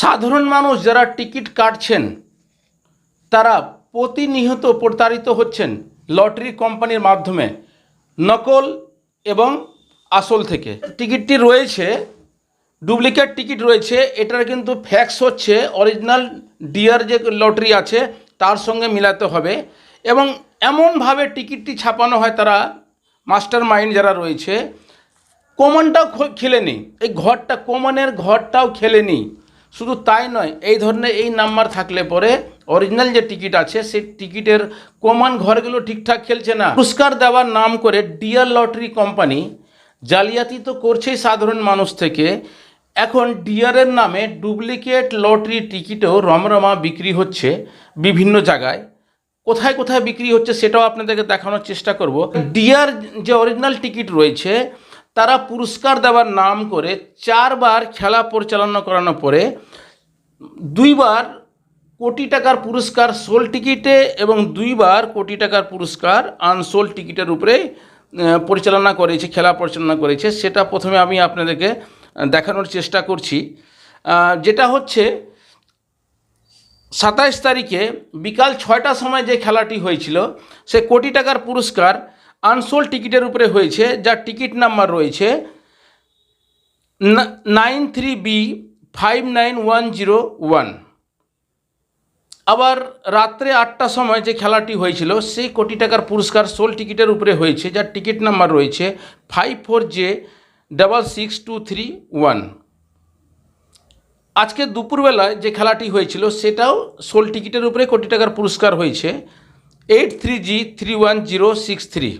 সাধারণ মানুষ যারা টিকিট কাটছেন, তারা প্রতিনিয়ত প্রতারিত হচ্ছেন লটারি কোম্পানির মাধ্যমে, নকল এবং আসল থেকে। টিকিটটি রয়েছে, ডুপ্লিকেট টিকিট রয়েছে, এটার কিন্তু ফ্যাক্স হচ্ছে, অরিজিনাল ডিয়ার যে লটারি আছে, তার সঙ্গে মিলাতে হবে এবং এমনভাবে টিকিটটি ছাপানো হয় তারা মাস্টার মাইন্ড যারা রয়েছে, কমনটাও খেলেনি। এই ঘরটা, কমনের ঘরটাও খেলেনি। শুধু তাই নয়, এই ধরনের এই নাম্বার থাকলে পরে অরিজিনাল যে টিকিট আছে, সেই টিকিটের কমান ঘরগুলো ঠিকঠাক খেলছে না। পুরস্কার দেওয়ার নাম করে ডিয়ার লটারি কোম্পানি জালিয়াতি তো করছেই সাধারণ মানুষ থেকে। এখন ডিয়ারের নামে ডুপ্লিকেট লটারি টিকিটও রমরমা বিক্রি হচ্ছে বিভিন্ন জায়গায়। কোথায় কোথায় বিক্রি হচ্ছে সেটাও আপনাদেরকে দেখানোর চেষ্টা করব। ডিয়ার যে অরিজিনাল টিকিট রয়েছে তারা পুরস্কার দেওয়ার নাম করে চারবার খেলা পরিচালনা করানোর পরে দুইবার কোটি টাকার পুরস্কার সোল টিকিটে এবং দুইবার কোটি টাকার পুরস্কার আনসোল টিকিটের উপরে পরিচালনা করেছে, খেলা পরিচালনা করেছে। সেটা প্রথমে আমি আপনাদেরকে দেখানোর চেষ্টা করছি। যেটা হচ্ছে, সাতাইশ তারিখে বিকাল ছয়টার সময় যে খেলাটি হয়েছিল, সে কোটি টাকার পুরস্কার আনসোল টিকিটের উপরে হয়েছে, যার টিকিট নাম্বার রয়েছে nine three B, five nine one zero one. আবার রাত্রে আটটার সময় যে খেলাটি হয়েছিল সেই কোটি টাকার পুরস্কার সোল টিকিটের উপরে হয়েছে, যার টিকিট নাম্বার রয়েছে five four J, double six two three one. আজকে দুপুরবেলায় যে খেলাটি হয়েছিল, সেটাও সোল টিকিটের উপরে কোটি টাকার পুরস্কার হয়েছে, eight three G three one zero six three.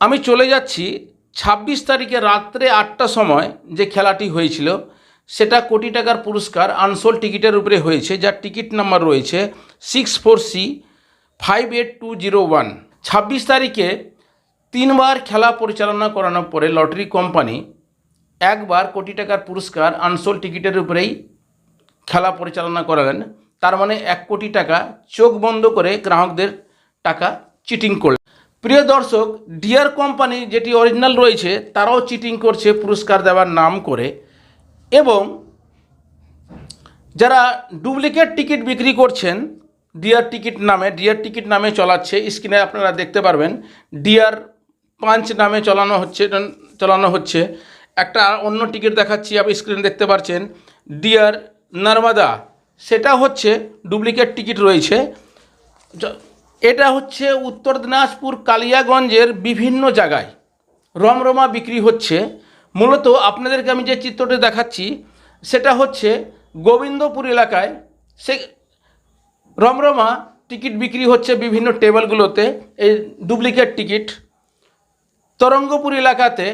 আমি চলে যাচ্ছি ছাব্বিশ তারিখে রাত্রে আটটার সময় যে খেলাটি হয়েছিল, সেটা কোটি টাকার পুরস্কার, আনসোল টিকিটের উপরে হয়েছে, যার টিকিট নাম্বার রয়েছে six four C five eight two zero one. ছাব্বিশ তারিখে তিনবার খেলা পরিচালনা করানোর পরে লটারি কোম্পানি একবার কোটি টাকার পুরস্কার, আনসোল টিকিটের উপরেই খেলা পরিচালনা করালেন। তার মানে এক কোটি টাকা চোখ বন্ধ করে গ্রাহকদের টাকা চিটিং করলেন। প্রিয় দর্শক ডিয়ার কোম্পানি যেটি অরিজিনাল রয়েছে, তারাও চিটিং করছে, পুরস্কার দেওয়ার নাম করে। এবং যারা ডুপ্লিকেট টিকিট বিক্রি করছেন ডিয়ার টিকিট নামে ডিয়ার টিকিট নামে চলাচ্ছে স্ক্রিনে আপনারা দেখতে পারবেন ডিয়ার পাঞ্চ নামে চালানো হচ্ছে চালানো হচ্ছে। একটা অন্য টিকিট দেখাচ্ছি, আপনি স্ক্রিনে দেখতে পাচ্ছেন ডিয়ার নর্মদা সেটা হচ্ছে ডুপ্লিকেট টিকিট রয়েছে। এটা হচ্ছে উত্তর দিনাজপুর কালিয়াগঞ্জের বিভিন্ন জায়গায় রমরমা বিক্রি হচ্ছে। মূলত আপনাদেরকে আমি যে চিত্রটি দেখাচ্ছি, সেটা হচ্ছে গোবিন্দপুর এলাকায় সে রমরমা টিকিট বিক্রি হচ্ছে বিভিন্ন টেবিলগুলোতে, এই ডুপ্লিকেট টিকিট। তরঙ্গপুর এলাকাতে,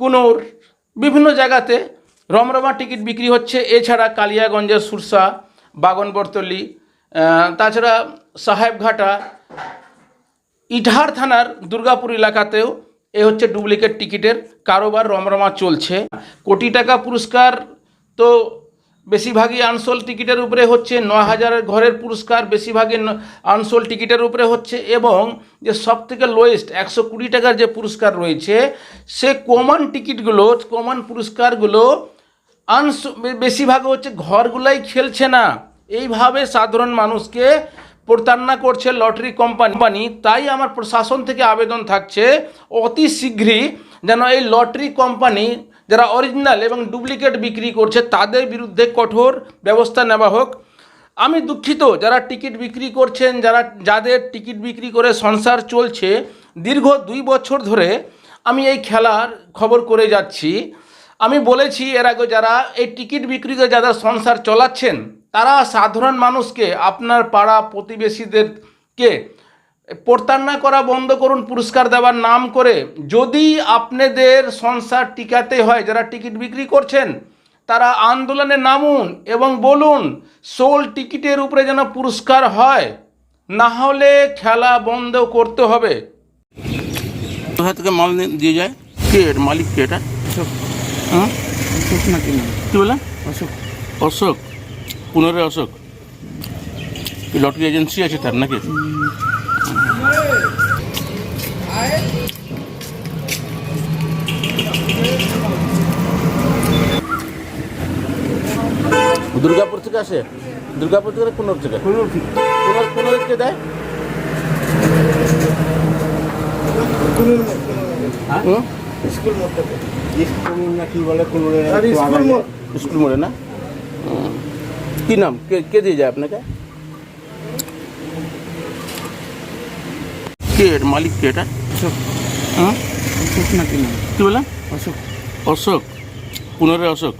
কুনোর, বিভিন্ন জায়গাতে রমরমা টিকিট বিক্রি হচ্ছে। এছাড়া কালিয়াগঞ্জের সুরসা, বাগনবরতলি তাছাড়া সাহেবঘাটা ইটাহার থানার দুর্গাপুর এলাকাতেও এ হচ্ছে ডুপ্লিকেট টিকিটের কারোবার রমরমা চলছে। কোটি টাকা পুরস্কার তো বেশিরভাগই আনসোল টিকিটের উপরে হচ্ছে ন হাজারের ঘরের পুরস্কার বেশিরভাগই আনসোল টিকিটের উপরে হচ্ছে এবং যে সব থেকে লোয়েস্ট একশো কুড়ি টাকার যে পুরস্কার রয়েছে, সে কমন টিকিটগুলো কমন পুরস্কারগুলো আনস বেশিরভাগ হচ্ছে ঘরগুলাই খেলছে না। এইভাবে সাধারণ মানুষকে প্রতারণা করছে লটারি কোম্পানি। তাই আমার প্রশাসন থেকে আবেদন থাকছে অতি শীঘ্রই যেন এই লটারি কোম্পানি যারা অরিজিনাল এবং ডুপ্লিকেট বিক্রি করছে তাদের বিরুদ্ধে কঠোর ব্যবস্থা নেওয়া হোক। আমি দুঃখিত যারা টিকিট বিক্রি করছেন, যারা, যাদের টিকিট বিক্রি করে সংসার চলছে, দীর্ঘ দুই বছর ধরে আমি এই খেলার খবর করে যাচ্ছি। আমি বলেছি এর আগে যারা এই টিকিট বিক্রি করে যারা সংসার চালাচ্ছেন তারা সাধারণ মানুষকে আপনার পাড়া প্রতিবেশীদেরকে প্রতারণা করা বন্ধ করুন পুরস্কার দেওয়ার নাম করে। যদি আপনাদের সংসার টিকাতে হয় যারা টিকিট বিক্রি করছেন তারা আন্দোলনে নামুন এবং বলুন সোল টিকিটের উপরে যেন পুরস্কার হয় না হলে খেলা বন্ধ করতে হবে। কোথা থেকে মাল দিয়ে যায়? কে মালিক কে এটা? হ্যাঁ? অশোক নাকি না কী অশোক। অশোক। পুনরে অশোক? লটারি এজেন্সি আছে তার নাকি? দুর্গাপুর থেকে আসে? দুর্গাপুর থেকে কোনোর থেকে? কোনো ঠিক কোনোর কোনোর কে দেয়? স্কুল মোড় থেকে না? কি। কি নাম? কে কে দিয়ে যায় আপনাকে? কে এর মালিক কে এটা? অশোক। হ্যাঁ? অশোক না কি বলেন অশোক। অশোক। পুনরায় অশোক।